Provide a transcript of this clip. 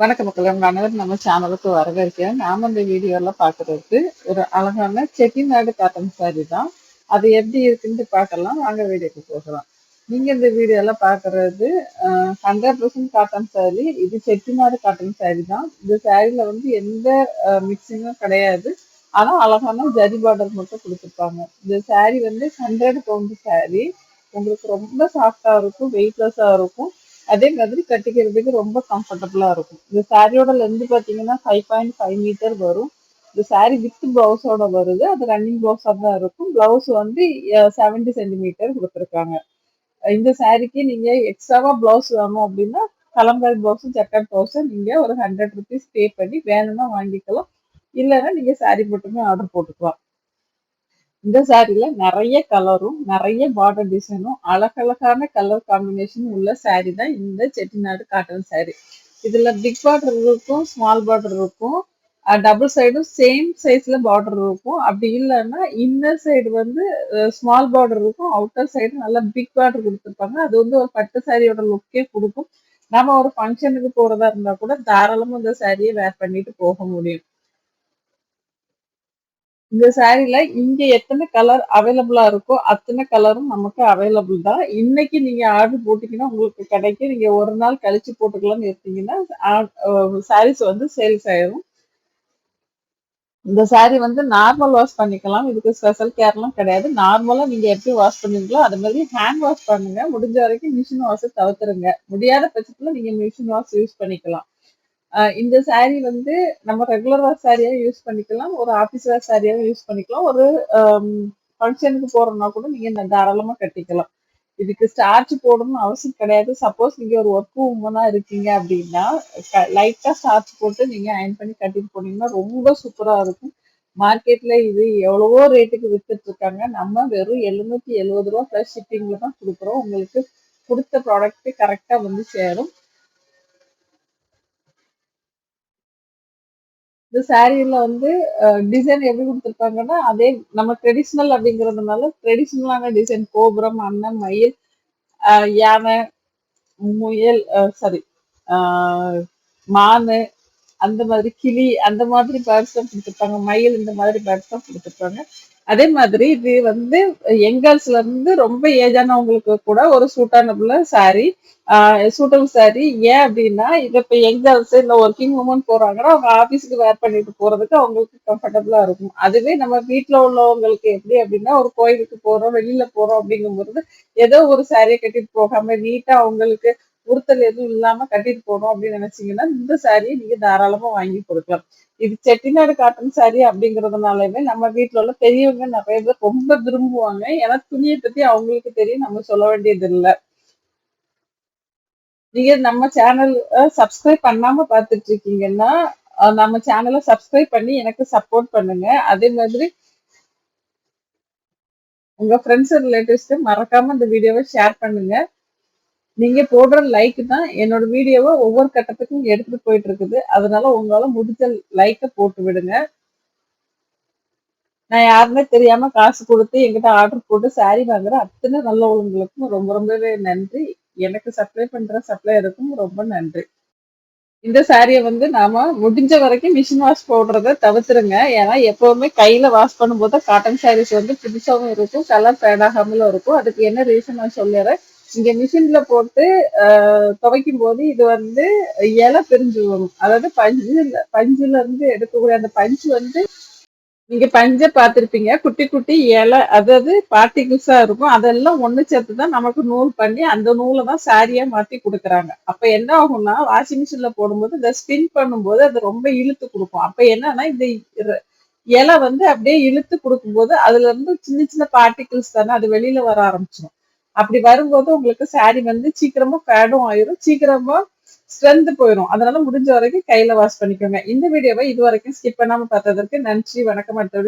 வணக்க மக்களும் உங்க அனைவரும் நம்ம சேனலுக்கு வரவேற்கிறேன். நாம இந்த வீடியோல பாக்குறது ஒரு அழகான செட்டிநாடு காட்டன் சாரி தான். அது எப்படி இருக்குன்னு பார்க்கலாம். வாங்க வீடியோக்கு போகலாம். நீங்க இந்த வீடியோல பாக்குறது ஹண்ட்ரட் பர்சன்ட் காட்டன் சாரி இது செட்டிநாடு காட்டன் சாரி தான். இந்த சாரில வந்து எந்த மிக்சிங்கும் கிடையாது. ஆனா அழகான ஜரி பார்டர் மட்டும் கொடுத்துருப்பாங்க. இந்த சாரி வந்து ஹண்ட்ரட் பவுண்ட் சாரி உங்களுக்கு ரொம்ப சாஃப்டா இருக்கும் வெயிட்லெஸ்ஸா இருக்கும். அதே மாதிரி கட்டிக்கிறதுக்கு ரொம்ப கம்ஃபர்டபுளா இருக்கும். இந்த சாரியோட லென்த் பாத்தீங்கன்னா ஃபைவ் பாயிண்ட் ஃபைவ் மீட்டர் வரும். இந்த சாரி வித் பிளவுஸோட வருது. அது ரன்னிங் பிளவுஸா தான் இருக்கும். பிளவுஸ் வந்து செவன்டி சென்டிமீட்டர் கொடுத்துருக்காங்க. இந்த சாரிக்கு நீங்க எக்ஸ்ட்ராவா பிளவுஸ் வேணும் அப்படின்னா கலம்காரி பிளவுஸும் ஜக்கட் பிளவுஸும் நீங்க ஒரு ஹண்ட்ரட் ருபீஸ் பே பண்ணி வேணும்னா வாங்கிக்கலாம். இல்லைன்னா நீங்க சாரி மட்டுமே ஆர்டர் போட்டுக்கலாம். இந்த சாரில நிறைய கலரும் நிறைய பார்டர் டிசைனும் அழகழகான கலர் காம்பினேஷன் உள்ள சாரி தான் இந்த செட்டிநாடு காட்டன் சாரி இதுல பிக் பார்டர் இருக்கும் ஸ்மால் பார்டர் இருக்கும். டபுள் சைடும் சேம் சைஸ்ல பார்டர் இருக்கும். அப்படி இல்லைன்னா இன்னர் சைடு வந்து ஸ்மால் பார்டர் இருக்கும். அவுட்டர் சைடு நல்லா பிக் பார்டர் கொடுத்துருப்பாங்க. அது வந்து ஒரு பட்டு சாரியோட லுக்கே கொடுக்கும். நம்ம ஒரு ஃபங்க்ஷனுக்கு போறதா இருந்தா கூட தாராளமா இந்த சாரியை வேர் பண்ணிட்டு போக முடியும். இந்த சாரீல இங்க எத்தனை கலர் அவைலபிளா இருக்கோ அத்தனை கலரும் நமக்கு அவைலபிள் தான். இன்னைக்கு நீங்க ஆர்டர் போட்டீங்கன்னா உங்களுக்கு கிடைக்கும். நீங்க ஒரு நாள் கழிச்சு போட்டுக்கலாம்னு எடுத்தீங்கன்னா சாரீஸ் வந்து சேல்ஸ் ஆயிரும். இந்த சாரீ வந்து நார்மல் வாஷ் பண்ணிக்கலாம். இதுக்கு ஸ்பெஷல் கேர்லாம் கிடையாது. நார்மலா நீங்க எப்படி வாஷ் பண்ணுவீங்களோ அது மாதிரி ஹேண்ட் வாஷ் பண்ணுங்க. முடிஞ்ச வரைக்கும் மிஷின் வாஷை தவிர்த்துருங்க. முடியாத பட்சத்துல நீங்க மிஷின் வாஷ் யூஸ் பண்ணிக்கலாம். இந்த சாரீ வந்து நம்ம ரெகுலர் வேர் சாரியாக யூஸ் பண்ணிக்கலாம். ஒரு ஆஃபீஸ் வேர் சாரியாகவும் யூஸ் பண்ணிக்கலாம். ஒரு ஃபங்க்ஷனுக்கு போகிறோம்னா கூட நீங்கள் இந்த தாராளமாக கட்டிக்கலாம். இதுக்கு ஸ்டார்ச் போடணும்னு அவசியம் கிடையாது. சப்போஸ் நீங்கள் ஒரு ஒர்க் உமனாக இருக்கீங்க அப்படின்னா லைட்டாக ஸ்டார்ச் போட்டு நீங்கள் அயன் பண்ணி கட்டிட்டு போனீங்கன்னா ரொம்ப சூப்பராக இருக்கும். மார்க்கெட்டில் இது எவ்வளவோ ரேட்டுக்கு வித்துட்டு இருக்காங்க. நம்ம வெறும் எழுநூத்தி எழுபது ரூபா ப்ளஸ் ஷிப்பிங்கில் தான் கொடுக்குறோம். உங்களுக்கு கொடுத்த ப்ராடக்ட்டு கரெக்டாக வந்து சேரும். இந்த சாரியில வந்து டிசைன் எப்படி கொடுத்துருப்பாங்கன்னா அதே நம்ம ட்ரெடிஷ்னல் அப்படிங்கறதுனால ட்ரெடிஷ்னலான டிசைன் கோபுரம் அண்ணன் மயில் யானை முயல் சாரி மானு அந்த மாதிரி கிளி அந்த மாதிரி பேர்ட்ஸ் தான் கொடுத்துருப்பாங்க. மயில் இந்த மாதிரி பேர்ட்ஸ் தான் கொடுத்துருப்பாங்க. அதே மாதிரி இது வந்து யங்கர்ஸ்ல இருந்து ரொம்ப ஏஜானவங்களுக்கு கூட ஒரு சூட்டானபுள்ள சாரி சூட்டபிள் சாரி ஏன் அப்படின்னா இது இப்போ யங்கர்ஸ் இல்லை ஒர்க்கிங் உமன் போறாங்கன்னா அவங்க ஆஃபீஸுக்கு வேர் பண்ணிட்டு போறதுக்கு அவங்களுக்கு கம்ஃபர்டபுளா இருக்கும். அதுவே நம்ம வீட்டில் உள்ளவங்களுக்கு எப்படி அப்படின்னா ஒரு கோயிலுக்கு போறோம் வெளியில போறோம் அப்படிங்கும்போது ஏதோ ஒரு சாரியை கட்டிட்டு போகாம நீட்டா அவங்களுக்கு உறுத்தல் எதுவும் இல்லாம கட்டிட்டு போகணும் அப்படின்னு நினைச்சீங்கன்னா இந்த சாரியை நீங்க தாராளமா வாங்கி கொடுக்கலாம். இது செட்டிநாடு காட்டன் சாரி அப்படிங்கறதுனாலவே நம்ம வீட்டுல உள்ள பெரியவங்க நிறைய பேர் ரொம்ப விரும்புவாங்க. ஏன்னா துணியை பத்தி அவங்களுக்கு தெரியும் நம்ம சொல்ல வேண்டியது இல்லை. நீங்க நம்ம சேனல் சப்ஸ்கிரைப் பண்ணாம பாத்துட்டு இருக்கீங்கன்னா நம்ம சேனலை சப்ஸ்கிரைப் பண்ணி எனக்கு சப்போர்ட் பண்ணுங்க. அதே மாதிரி உங்க ஃப்ரெண்ட்ஸ் ரிலேட்டிவ்ஸ்க்கு மறக்காம இந்த வீடியோவை ஷேர் பண்ணுங்க. நீங்க போடுற லைக் தான் என்னோட வீடியோவை ஒவ்வொரு கட்டத்துக்கும் எடுத்துட்டு போயிட்டு இருக்குது. அதனால உங்களால முடிஞ்ச லைக்கை போட்டு விடுங்க. நான் யாருமே தெரியாம காசு கொடுத்து எங்கிட்ட ஆர்டர் போட்டு சாரி வாங்குற அத்தனை நல்லவங்களுக்கும் ரொம்ப ரொம்பவே நன்றி. எனக்கு சப்ளை பண்ற சப்ளையருக்கும் ரொம்ப நன்றி. இந்த சாரியை வந்து நாம முடிஞ்ச வரைக்கும் மிஷின் வாஷ் போடுறத தவிர்த்துருங்க. ஏன்னா எப்பவுமே கையில வாஷ் பண்ணும்போது காட்டன் சாரீஸ் வந்து புதுசாகவும் இருக்கும் கலர் ஃபேட் ஆகாமலும் இருக்கும். அதுக்கு என்ன ரீசன் நான் சொல்லிடுறேன் இங்க மிஷின்ல போட்டு துவைக்கும் போது இது வந்து இலை பிரிஞ்சு வரும். அதாவது பஞ்சு பஞ்சுல இருந்து எடுக்கக்கூடிய அந்த பஞ்சு வந்து நீங்க பஞ்ச பார்த்துருப்பீங்க. குட்டி குட்டி இலை அதாவது பார்ட்டிகிள்ஸா இருக்கும். அதெல்லாம் ஒண்ணு சேர்த்து தான் நமக்கு நூல் பண்ணி அந்த நூலை தான் சாரியா மாத்தி கொடுக்குறாங்க. அப்ப என்ன ஆகும்னா வாஷிங் மிஷின்ல போடும்போது இந்த ஸ்பின் பண்ணும்போது அது ரொம்ப இழுத்து கொடுக்கும். அப்ப என்னன்னா இந்த இலை வந்து அப்படியே இழுத்து கொடுக்கும்போது அதுல இருந்து சின்ன சின்ன பார்ட்டிகிள்ஸ் தானே அது வெளியில வர ஆரம்பிச்சிடும் அப்படி வரும்போது உங்களுக்கு சாரி வந்து சீக்கிரமா ஃபேடும் ஆயிரும். சீக்கிரமா ஸ்ட்ரென்த் போயிடும் அதனால முடிஞ்ச வரைக்கும் கையில வாஷ் பண்ணிக்கோங்க. இந்த வீடியோவை இது வரைக்கும் ஸ்கிப் பண்ணாம பார்த்ததற்கு நன்றி. வணக்கம் அடுத்தது